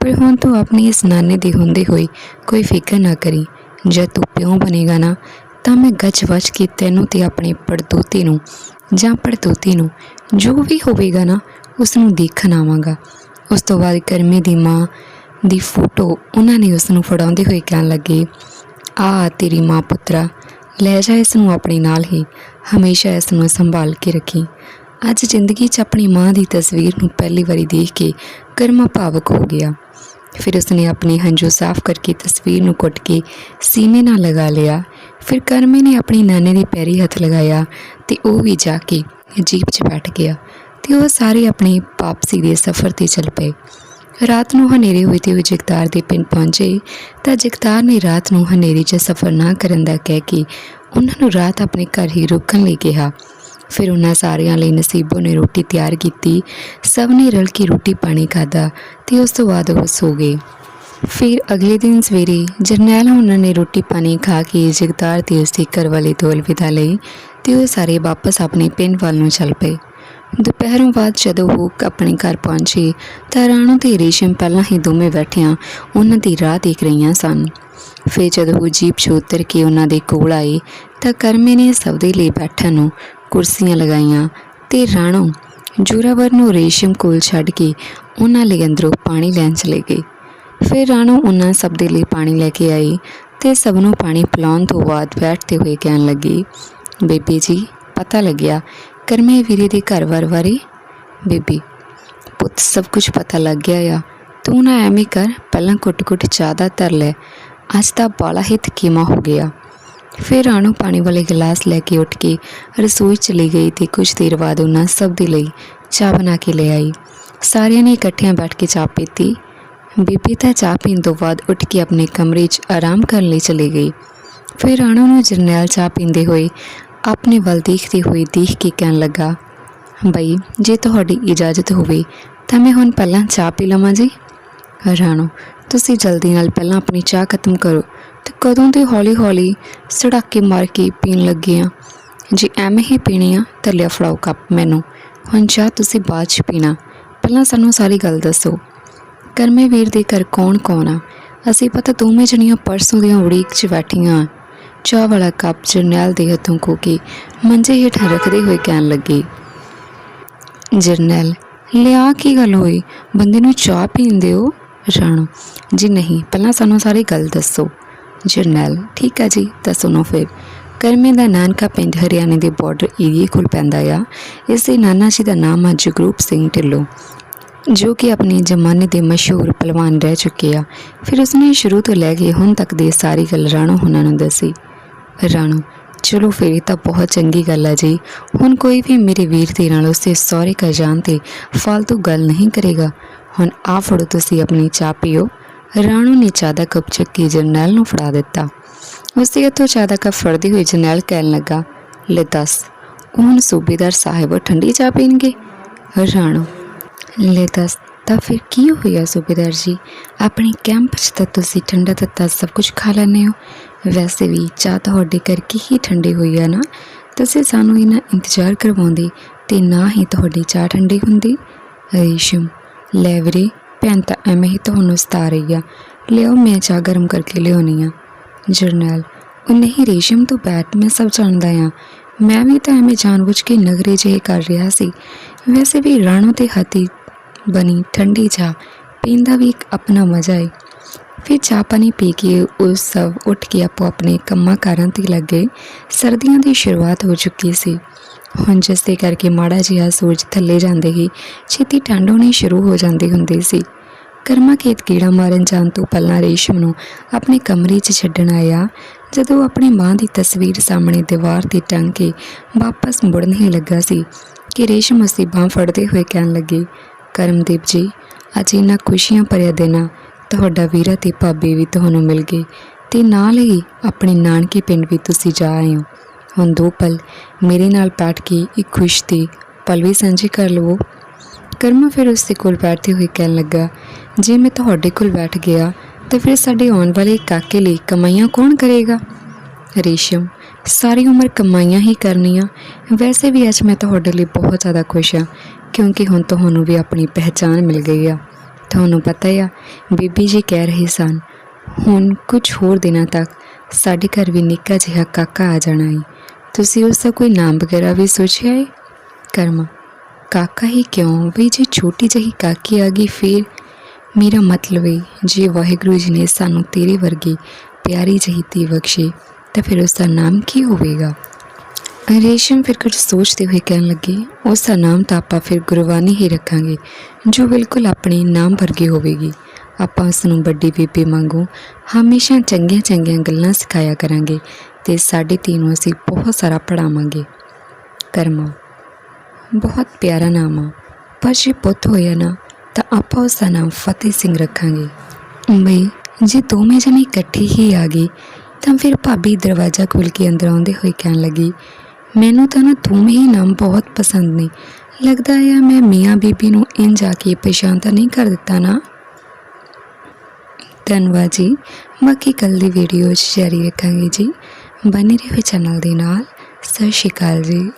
ਪਰ ਹੁਣ ਤੂੰ ਆਪਣੀ ਇਸ ਨਾਨੇ ਦੀ ਹੁੰਦੇ ਹੋਏ ਕੋਈ ਫਿਕਰ ਨਾ ਕਰੀ। ਜਦ ਤੂੰ ਪਿਓ ਬਣੇਗਾ ਨਾ, ਤਾਂ ਮੈਂ ਗੱਜ ਵੱਜ ਕੇ ਤੈਨੂੰ ਤੇ ਆਪਣੇ ਪੜਦੋਤੇ ਨੂੰ ਜਾਂ ਪੜਦੋਤੀ ਨੂੰ ਜੋ ਵੀ ਹੋਵੇਗਾ ਨਾ ਉਸ ਨੂੰ ਦੇਖਣ ਆਵਾਂਗਾ। ਉਸ ਤੋਂ ਬਾਅਦ ਕਰਮੇ ਦੀ ਮਾਂ ਦੀ ਫੋਟੋ ਉਹਨਾਂ ਨੇ ਉਸ ਨੂੰ ਫੜਾਉਂਦੇ ਹੋਏ ਕਹਿਣ ਲੱਗੇ, ਆ ਤੇਰੀ ਮਾਂ ਪੁੱਤਰਾ, ਲੈ ਜਾ ਇਸ ਨੂੰ ਆਪਣੇ ਨਾਲ ਹੀ, ਹਮੇਸ਼ਾ ਇਸ ਨੂੰ ਸੰਭਾਲ ਕੇ ਰੱਖੀ। ਅੱਜ ਜ਼ਿੰਦਗੀ 'ਚ ਆਪਣੀ ਮਾਂ ਦੀ ਤਸਵੀਰ ਨੂੰ ਪਹਿਲੀ ਵਾਰੀ ਦੇਖ ਕੇ ਕਰਮਾ ਭਾਵਕ ਹੋ ਗਿਆ। ਫਿਰ ਉਸਨੇ ਆਪਣੇ ਹੰਝੂ ਸਾਫ਼ ਕਰਕੇ ਤਸਵੀਰ ਨੂੰ ਕੁੱਟ ਕੇ ਸੀਨੇ ਨਾਲ ਲਗਾ ਲਿਆ। ਫਿਰ ਕਰਮੇ ਨੇ ਆਪਣੀ ਨਾਨੇ ਦੇ ਪੈਰੀ ਹੱਥ ਲਗਾਇਆ ਤੇ ਉਹ ਵੀ ਜਾ ਕੇ ਜੀਪ 'ਚ ਬੈਠ ਗਿਆ ਤੇ ਉਹ ਸਾਰੇ ਆਪਣੇ ਵਾਪਸੀ ਦੇ ਸਫ਼ਰ ਤੇ ਚੱਲ ਪਏ। ਰਾਤ ਨੂੰ ਹਨੇਰੇ ਹੋਏ ਤੇ ਉਹ ਜਗਤਾਰ ਦੇ ਪਿੰਡ ਪਹੁੰਚੇ ਤਾਂ ਜਗਤਾਰ ਨੇ ਰਾਤ ਨੂੰ ਹਨੇਰੇ 'ਚ ਸਫ਼ਰ ਨਾ ਕਰਨ ਦਾ ਕਹਿ ਕੇ ਉਹਨਾਂ ਨੂੰ ਰਾਤ ਆਪਣੇ ਘਰ ਹੀ ਰੁਕਣ ਲਈ ਕਿਹਾ। ਫਿਰ ਉਹਨਾਂ ਸਾਰਿਆਂ ਲਈ ਨਸੀਬੋ ਨੇ ਰੋਟੀ ਤਿਆਰ ਕੀਤੀ। ਸਭ ਨੇ ਰਲ ਕੇ ਰੋਟੀ ਪਾਣੀ ਖਾਧਾ ਤੇ ਉਸ ਤੋਂ ਬਾਅਦ ਉਹ ਸੋ ਗਏ। ਫਿਰ ਅਗਲੇ ਦਿਨ ਸਵੇਰੇ ਜਰਨੈਲ ਉਹਨਾਂ ਨੇ ਰੋਟੀ ਪਾਣੀ ਖਾ ਕੇ ਜਗਤਾਰ ਤੇ ਉਸਦੇ ਘਰ ਵਾਲੇ ਤੋਂ ਅਲਵਿਦਾ ਲਈ ਤੇ ਉਹ ਸਾਰੇ ਵਾਪਸ ਆਪਣੇ ਪਿੰਡ ਵੱਲ ਨੂੰ ਚੱਲ ਪਏ। ਦੁਪਹਿਰੋਂ ਬਾਅਦ ਜਦੋਂ ਉਹ ਆਪਣੇ ਘਰ ਪਹੁੰਚੇ ਤਾਂ ਰਾਣੋ ਤੇ ਰੇਸ਼ਮ ਪਹਿਲਾਂ ਹੀ ਦੋਵੇਂ ਬੈਠਿਆਂ ਉਹਨਾਂ ਦੀ ਰਾਹ ਦੇਖ ਰਹੀਆਂ ਸਨ। ਫਿਰ ਜਦੋਂ ਉਹ ਜੀਪ 'ਚ ਉਤਰ ਕੇ ਉਹਨਾਂ ਦੇ ਕੋਲ ਆਏ ਤਾਂ ਕਰਮੇ ਨੇ ਸਭ ਦੇ ਲਈ ਬੈਠਣ ਨੂੰ ਕੁਰਸੀਆਂ ਲਗਾਈਆਂ ਤੇ ਰਾਣੋ ਜੋਰਾਵਰ ਨੂੰ ਰੇਸ਼ਮ ਕੋਲ ਛੱਡ ਕੇ ਉਹਨਾਂ ਲਈ ਅੰਦਰੋਂ ਪਾਣੀ ਲੈਣ ਚਲੇ ਗਏ। ਫਿਰ ਰਾਣੋ ਉਹਨਾਂ ਸਭ ਦੇ ਲਈ ਪਾਣੀ ਲੈ ਕੇ ਆਈ ਤੇ ਸਭ ਨੂੰ ਪਾਣੀ ਪਿਲਾਉਣ ਤੋਂ ਬਾਅਦ ਬੈਠਦੇ ਹੋਏ ਕਹਿਣ ਲੱਗੀ, ਬੇਬੀ ਜੀ, ਪਤਾ ਲੱਗਿਆ ਕਰਮੇ ਵੀਰੇ ਦੇ ਘਰ ਵਾਰ ਬਾਰੇ? ਬੇਬੀ, ਪੁੱਤ ਸਭ ਕੁਝ ਪਤਾ ਲੱਗ ਗਿਆ ਆ। ਤੂੰ ਨਾ ਐਵੇਂ ਕਰ, ਪਹਿਲਾਂ ਕੁੱਟ-ਕੁੱਟ ਜ਼ਿਆਦਾ ਦਾ ਧਰ ਲੈ। ਅੱਜ ਤਾਂ ਬਾਲਾ ਹੀ ਥਕੀਮਾ ਹੋ ਗਿਆ। ਫਿਰ ਰਾਣੋ ਪਾਣੀ ਵਾਲੇ ਗਲਾਸ ਲੈ ਕੇ ਉੱਠ ਕੇ ਰਸੋਈ ਚਲੀ ਗਈ ਤੇ ਕੁਝ ਦੇਰ ਬਾਅਦ ਉਹਨਾਂ ਸਭ ਦੇ ਲਈ ਚਾਹ ਬਣਾ ਕੇ ਲੈ ਆਈ। ਸਾਰਿਆਂ ਨੇ ਇਕੱਠਿਆਂ ਬੈਠ ਕੇ ਚਾਹ ਪੀਤੀ। ਬੀਬੀ ਤਾਂ ਚਾਹ ਪੀਣ ਤੋਂ ਬਾਅਦ ਉੱਠ ਕੇ ਆਪਣੇ ਕਮਰੇ 'ਚ ਆਰਾਮ ਕਰਨ ਲਈ ਚਲੀ ਗਈ। ਫਿਰ ਰਾਣੋ ਨੂੰ ਜਰਨੈਲ ਚਾਹ ਪੀਂਦੇ ਹੋਏ ਆਪਣੇ ਵੱਲ ਦੇਖਦੇ ਹੋਏ ਦੇਖ ਕੇ ਕਹਿਣ ਲੱਗਾ, ਬਈ, ਜੇ ਤੁਹਾਡੀ ਇਜਾਜ਼ਤ ਹੋਵੇ ਤਾਂ ਮੈਂ ਹੁਣ ਪਹਿਲਾਂ ਚਾਹ ਪੀ ਲਵਾਂ ਜੀ। ਰਾਣੋ, ਤੁਸੀਂ ਜਲਦੀ ਨਾਲ ਪਹਿਲਾਂ ਆਪਣੀ ਚਾਹ ਖਤਮ ਕਰੋ। ਤੇ ਕਦੋਂ ਦੇ ਹੌਲੀ-ਹੌਲੀ ਸੜਾਕੇ ਮਾਰ ਕੇ ਪੀਣ ਲੱਗੇ ਆ ਜੇ ਐਵੇਂ ਹੀ ਪੀਣੀ ਆ ਤਾਂ ਲਿਆ ਫੜਾਓ ਕੱਪ ਮੈਨੂੰ। ਹੁਣ ਚਾਹ ਤੁਸੀਂ ਬਾਅਦ ਚ ਪੀਣਾ। ਪਹਿਲਾਂ ਸਾਨੂੰ ਸਾਰੀ ਗੱਲ ਦੱਸੋ। ਕਰਮੇ ਵੀਰ ਦੇ ਘਰ ਕੌਣ-ਕੌਣ ਆ? ਅਸੀਂ ਪਤਾ ਦੋਵੇਂ ਜਣੀਆਂ ਪਰਸੋਂ ਦੀਆਂ ਉਡੀਕ 'ਚ ਬੈਠੀਆਂ। ਚਾਹ ਵਾਲਾ ਕੱਪ ਜਰਨੈਲ ਦੇ ਹੱਥੋਂ ਖੋ ਕੇ ਮੰਜੇ ਹੇਠ ਰੱਖਦੇ ਹੋਏ ਕਹਿਣ ਲੱਗੇ, ਜਰਨੈਲ, ਲਿਆ ਕੀ ਗੱਲ ਹੋਈ? ਬੰਦੇ ਨੂੰ ਚਾਹ ਪੀਣ ਦਿਓ? ਰਾਣੋ, ਜੀ ਨਹੀਂ, ਪਹਿਲਾਂ ਸਾਨੂੰ ਸਾਰੀ ਗੱਲ ਦੱਸੋ। ਜਰਨੈਲ। ਠੀਕ ਆ ਜੀ, ਤਾਂ ਸੁਣੋ ਫਿਰ। ਕਰਮੇ ਦਾ ਨਾਨਕਾ ਪਿੰਡ ਹਰਿਆਣੇ ਦੇ ਬਾਰਡਰ ਏਰੀਏ ਕੋਲ ਪੈਂਦਾ ਆ। ਇਸ ਦੇ ਨਾਨਾ ਜੀ ਦਾ ਨਾਮ ਆ ਜਗਰੂਪ ਸਿੰਘ ਢਿੱਲੋਂ, ਜੋ ਕਿ ਆਪਣੇ ਜ਼ਮਾਨੇ ਦੇ ਮਸ਼ਹੂਰ ਪਹਿਲਵਾਨ ਰਹਿ ਚੁੱਕੇ ਆ। ਫਿਰ ਉਸਨੇ ਸ਼ੁਰੂ ਤੋਂ ਲੈ ਕੇ ਹੁਣ ਤੱਕ ਦੀ ਸਾਰੀ ਗੱਲ ਰਾਣੋ ਹੁਣਾਂ ਨੂੰ ਦੱਸੀ। ਰਾਣੋ, ਚਲੋ ਫਿਰ ਇਹ ਤਾਂ ਬਹੁਤ ਚੰਗੀ ਗੱਲ ਹੈ ਜੀ। ਹੁਣ ਕੋਈ ਵੀ ਮੇਰੇ ਵੀਰ ਦੇ ਨਾਲ ਉਸੇ ਸਹੁਰੇ ਕਾ ਜਾਣ ਤੇ ਫालतू ਗੱਲ ਨਹੀਂ ਕਰੇਗਾ। ਹੁਣ ਆ ਫੜੋ ਤੁਸੀਂ ਆਪਣੀ ਚਾਹ ਪੀਓ। ਰਾਣੂ ਨੇ ਚਾਹ ਦਾ ਕੱਪ ਚੱਕ ਕੇ ਜਰਨੈਲ ਨੂੰ ਫੜਾ ਦਿੱਤਾ। ਉਸੇ ਹੱਥੋਂ ਚਾਹ ਦਾ ਕੱਪ ਫੜਦੀ ਹੋਈ ਜਰਨੈਲ ਕਹਿਣ ਲੱਗਾ, ਲੈ ਦੱਸ, ਹੁਣ ਸੂਬੇਦਾਰ ਸਾਹਿਬ ਠੰਡੀ ਚਾਹ ਪੀਣਗੇ? ਰਾਣੂ, ਲੈ ਦੱਸ, ਤਾਂ ਫਿਰ ਕੀ ਹੋਇਆ ਸੂਬੇਦਾਰ ਜੀ? ਆਪਣੇ ਕੈਂਪ 'ਚ ਤਾਂ ਤੁਸੀਂ ਠੰਡਾ ਤੱਤਾ ਸਭ ਕੁਝ ਖਾ ਲੈਂਦੇ ਹੋ। ਵੈਸੇ ਵੀ ਚਾਹ ਤੁਹਾਡੇ ਕਰਕੇ ਹੀ ਠੰਡੀ ਹੋਈ ਹੈ ਨਾ? ਤੁਸੀਂ ਸਾਨੂੰ ਇਹਨਾਂ ਇੰਤਜ਼ਾਰ ਕਰਵਾਉਂਦੇ ਤੇ ਨਾ ਹੀ ਤੁਹਾਡੀ ਚਾਹ ਠੰਡੀ ਹੁੰਦੀ? ਰੇਸ਼ਮ ਲੈਵਰੇ ਭੈਣ ਤਾਂ ਐਵੇਂ ਹੀ ਤੁਹਾਨੂੰ ਸਤਾ ਰਹੀ ਆ। ਲਿਓ ਮੈਂ ਚਾਹ ਗਰਮ ਕਰਕੇ ਲਿਆਉਣੀ ਆ। ਜਰਨੈਲ, ਉਹ ਨਹੀਂ, ਰੇਸ਼ਮ ਤੂੰ ਬੈਠ ਮੈਂ ਸਭ ਜਾਣਦਾ ਆ। ਮੈਂ ਵੀ ਤਾਂ ਐਵੇਂ ਜਾਣਬੁੱਝ ਕੇ ਨਗਰੇ ਜਿਹੇ ਕਰ ਰਿਹਾ ਸੀ। ਵੈਸੇ ਵੀ ਰਾਣੋ ਤੇ ਹੱਥੀ ਬਣੀ ਠੰਡੀ ਚਾਹ ਪੀਣ ਦਾ ਵੀ ਇੱਕ ਆਪਣਾ ਮਜ਼ਾ ਹੈ ਫਿਰ ਚਾਹ ਪਾਣੀ ਪੀ ਕੇ ਉਹ ਸਭ ਉੱਠ ਕੇ ਆਪੋ ਆਪਣੇ ਕੰਮਾਂ ਕਾਰਾਂ ਤੇ ਲੱਗੇ ਸਰਦੀਆਂ ਦੀ ਸ਼ੁਰੂਆਤ ਹੋ ਚੁੱਕੀ ਸੀ। ਹੁਣ ਜਿਸ ਦੇ ਕਰਕੇ ਮਾੜਾ ਜਿਹਾ ਸੂਰਜ ਥੱਲੇ ਜਾਂਦੇ ਹੀ ਛੇਤੀ ਠੰਡ ਹੋਣੀ ਸ਼ੁਰੂ ਹੋ ਜਾਂਦੀ ਹੁੰਦੀ ਸੀ। ਕਰਮਾ ਖੇਤ ਕੀੜਾ ਮਾਰਨ ਜਾਣ ਤੋਂ ਪਹਿਲਾਂ ਰੇਸ਼ਮ ਨੂੰ ਆਪਣੇ ਕਮਰੇ 'ਚ ਛੱਡਣ ਆਇਆ, ਜਦੋਂ ਆਪਣੀ ਮਾਂ ਦੀ ਤਸਵੀਰ ਸਾਹਮਣੇ ਦੀਵਾਰ ਤੇ ਟੰਗ ਕੇ ਵਾਪਸ ਮੁੜਨ ਹੀ ਲੱਗਾ ਸੀ ਕਿ ਰੇਸ਼ਮ ਉਸਦੀ ਬਾਂਹ ਫੜਦੇ ਹੋਏ ਕਹਿਣ ਲੱਗੀ, ਕਰਮਦੀਪ ਜੀ, ਅੱਜ ਇਹਨਾਂ ਖੁਸ਼ੀਆਂ ਭਰਿਆ ਦਿਨ ਤੁਹਾਡਾ ਵੀਰਾ ਤੇ ਭਾਬੀ ਵੀ ਤੁਹਾਨੂੰ ਮਿਲ ਗਏ ਤੇ ਨਾਲ ਹੀ ਆਪਣੇ ਨਾਨਕੇ ਪਿੰਡ ਵੀ ਤੁਸੀਂ ਜਾ ਆਏ ਹੋ। ਹੁਣ ਦੋ ਪਲ ਮੇਰੇ ਨਾਲ ਬੈਠ ਕੇ ਇੱਕ ਖੁਸ਼ ਤੇ ਪਲ ਵੀ ਸਾਂਝੇ ਕਰ ਲਵੋ। ਕਰਮਾ ਫਿਰ ਉਸਦੇ ਕੋਲ ਬੈਠਦੇ ਹੋਏ ਕਹਿਣ ਲੱਗਾ, ਜੇ ਮੈਂ ਤੁਹਾਡੇ ਕੋਲ ਬੈਠ ਗਿਆ, ਤਾਂ ਫਿਰ ਸਾਡੇ ਆਉਣ ਵਾਲੇ ਕਾਕੇ ਲਈ ਕਮਾਈਆਂ ਕੌਣ ਕਰੇਗਾ? ਰੇਸ਼ਮ, ਸਾਰੀ ਉਮਰ ਕਮਾਈਆਂ ਹੀ ਕਰਨੀਆਂ। ਵੈਸੇ ਵੀ ਅੱਜ ਮੈਂ ਤੁਹਾਡੇ ਲਈ ਬਹੁਤ ਜ਼ਿਆਦਾ ਖੁਸ਼ ਹਾਂ, ਕਿਉਂਕਿ ਹੁਣ ਤੁਹਾਨੂੰ ਵੀ ਆਪਣੀ ਪਹਿਚਾਨ ਮਿਲ ਗਈ ਆ। ਤੁਹਾਨੂੰ ਪਤਾ ਆ, ਬੀਬੀ ਜੀ ਕਹਿ ਰਹੇ ਸਨ, ਹੁਣ ਕੁਝ ਹੋਰ ਦਿਨਾਂ ਤੱਕ ਸਾਡੇ ਘਰ ਵੀ ਨਿੱਕਾ ਜਿਹਾ ਕਾਕਾ ਆ ਜਾਣਾ ਹੈ ਤੁਸੀਂ ਉਸ ਦਾ ਕੋਈ ਨਾਮ ਵਗੈਰਾ ਵੀ ਸੋਚਿਆ ਹੈ? ਕਰਮਾ, ਕਾਕਾ ਹੀ ਕਿਉਂ? ਵੀ ਜੇ ਛੋਟੀ ਜਿਹੀ ਕਾਕੀ ਆ ਗਈ, ਫਿਰ ਮੇਰਾ ਮਤਲਬ ਹੈ, ਜੇ ਵਾਹਿਗੁਰੂ ਜੀ ਨੇ ਸਾਨੂੰ ਤੇਰੇ ਵਰਗੀ ਪਿਆਰੀ ਜਿਹੀ ਧੀ ਬਖਸ਼ੀ, ਤਾਂ ਫਿਰ ਉਸ ਦਾ ਨਾਮ ਕੀ ਹੋਵੇਗਾ? ਰੇਸ਼ਮ ਫਿਰ ਕੁਝ ਸੋਚਦੇ ਹੋਏ ਕਹਿਣ ਲੱਗੇ, ਉਸ ਦਾ ਨਾਮ ਤਾਂ ਆਪਾਂ ਫਿਰ ਗੁਰਬਾਣੀ ਹੀ ਰੱਖਾਂਗੇ, ਜੋ ਬਿਲਕੁਲ ਆਪਣੇ ਨਾਮ ਵਰਗੀ ਹੋਵੇਗੀ। ਆਪਾਂ ਉਸ ਨੂੰ ਵੱਡੀ ਬੀਬੀ ਵਾਂਗੂ ਹਮੇਸ਼ਾ ਚੰਗੀਆਂ ਚੰਗੀਆਂ ਗੱਲਾਂ ਸਿਖਾਇਆ ਕਰਾਂਗੇ ਤੇ ਸਾਡੀ ਧੀ ਨੂੰ ਅਸੀਂ ਬਹੁਤ ਸਾਰਾ ਪੜਾਵਾਂਗੇ ਕਰਮਾ, ਬਹੁਤ ਪਿਆਰਾ ਨਾਮ ਆ। ਪਰ ਜੇ ਪੁੱਤ ਹੋਇਆ ਨਾ, ਤਾਂ ਆਪਾਂ ਉਸ ਦਾ ਨਾਮ ਫਤਿਹ ਸਿੰਘ ਰੱਖਾਂਗੇ। ਬਈ, ਜੇ ਦੋਵੇਂ ਜਣੇ ਇਕੱਠੇ ਹੀ ਆ ਗਏ, ਤਾਂ ਫਿਰ ਭਾਬੀ ਦਰਵਾਜ਼ਾ ਖੋਲ੍ਹ ਕੇ ਅੰਦਰ ਆਉਂਦੇ ਹੋਏ ਕਹਿਣ ਲੱਗੀ, ਮੈਨੂੰ ਤਾਂ ਨਾ ਦੋਵੇਂ ਹੀ ਨਾਮ ਬਹੁਤ ਪਸੰਦ ਨੇ। ਲੱਗਦਾ ਹੈ ਮੈਂ ਮੀਆਂ ਬੀਬੀ ਨੂੰ ਇੰਝ ਆ ਕੇ ਪਛਾਣ ਤਾਂ ਨਹੀਂ ਕਰ ਦਿੱਤਾ ਨਾ? ਧੰਨਵਾਦ ਜੀ। ਬਾਕੀ ਕੱਲ ਦੀ ਵੀਡੀਓ 'ਚ ਜਾਰੀ ਰੱਖਾਂਗੇ ਜੀ। ਬਣੇ ਰਹੋ ਚੈਨਲ ਦੇ ਨਾਲ। ਸਤਿ ਸ਼੍ਰੀ ਅਕਾਲ ਜੀ।